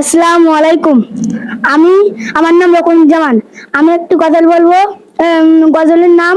আসসালামু আলাইকুম। আমি আমার নাম রকম জামান আমি একটু গজল বলব গজলের নাম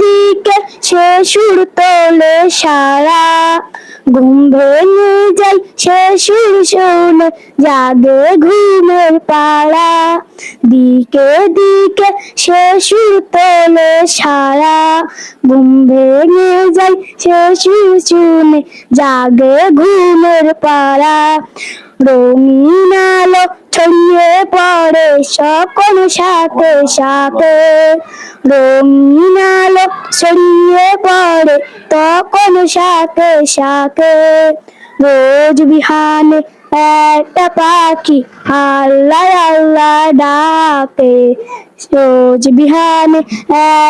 দিকে সে সুর তোলে সারা। ঘুম ভেঙে যাই সে সুর শুনে জাগে ঘুমের পাড়া। দিকে দিকে সে সুর তোলে সারা। ঘুম ভেঙে যাই সে সুর শুনে জাগে ঘুমের পাড়া। রঙিন আলো ছড়িয়ে পড়ে সকল সাথে সাথে। রঙিন আলো ছড়িয়ে পড়ে তখন সাথে সাথে। রোজ বিহানে একটা পাখি আল্লাহ আল্লাহ ডাকে। রোজ বিহানে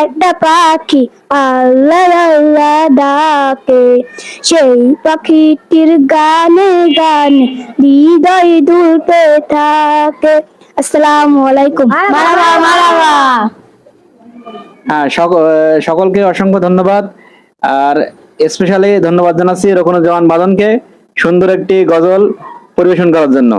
একটা পাখি আল্লাহ আল্লাহ ডাকে। সেই পাখিটির গানে গানে হৃদয় দুলতে থাকে। আসসালামু আলাইকুম। হ্যাঁ সক- সকলকে অসংখ্য ধন্যবাদ। আর স্পেশালি ধন্যবাদ জানাচ্ছি রকুনুজ্জামান বাদনকে। সুন্দর একটি গজল। পরিবেশন করার জন্য।